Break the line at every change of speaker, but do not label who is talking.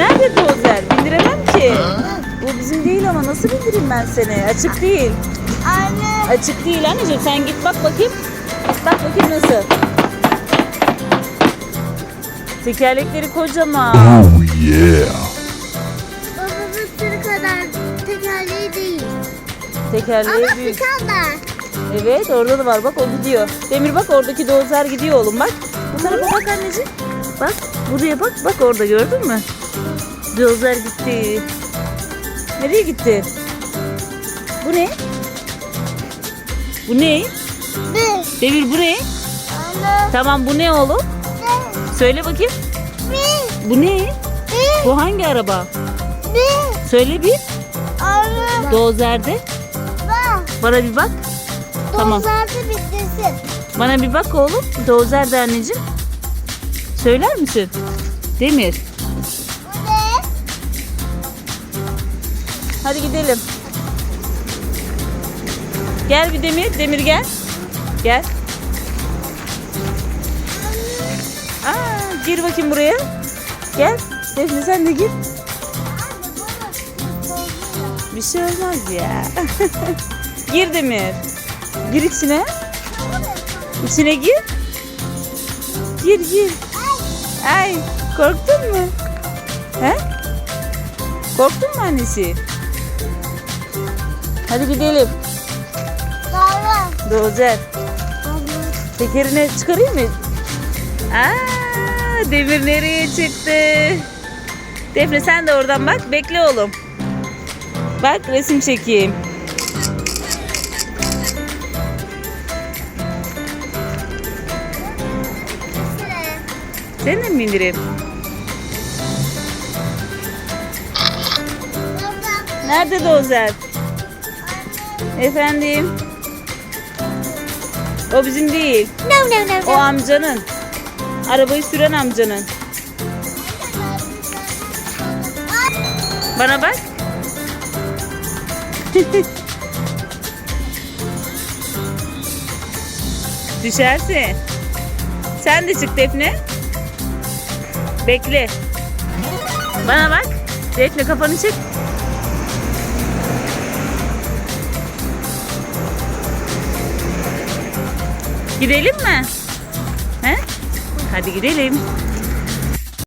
Nerede dozer? Bindiremem ki. Bu bizim değil ama nasıl bindireyim ben seni? Açık değil.
Anne.
Açık değil anneciğim. Sen git bak bakayım. Git bak bakayım nasıl. Tekerlekleri kocaman.
Oh yeah.
Babamın tırı kadar tekerleği değil.
Tekerleği
Ama
büyük.
kadar.
Evet orada da var bak o gidiyor. Demir bak oradaki dozer gidiyor oğlum bak. Bu tarafa bak anneciğim. Bak buraya bak bak orada gördün mü? Dozer gitti. Nereye gitti? Bu ne? Bu ne?
Bir.
Demir bu ne?
Anne.
Tamam bu ne oğlum?
Bir.
Söyle bakayım.
Bir.
Bu ne?
Bir.
Bu hangi araba?
Bir.
Söyle bir.
Anne.
Dozerde.
Bak.
Bana bir bak. Tamam.
Dozartı bitirsin.
Bana bir bak oğlum. Dozer de anneciğim. Söyler misin? Demir. Hadi gidelim. Gel bir Demir. Demir gel. Gel. Aa, gir bakayım buraya. Gel. Defne sen de gir. Bir şey olmaz ya. gir Demir. Gir içine. İçine gir. Gir gir. Ay korktun mu? He? Korktun mu annesi? Hadi gidelim.
Baba.
Dozer. Tekerini çıkarayım mı? Aa, demir nereye çıktı? Defne sen de oradan bak. Bekle oğlum. Bak resim çekeyim. Seni de mi indireyim? Nerede Dozer? Efendim? O bizim değil.
No no no
O amcanın. Arabayı süren amcanın. Bana bak. Düşersin. Sen de çık Defne. Bekle. Bana bak. Defne kafanı çek. Gidelim mi? He? Hadi gidelim.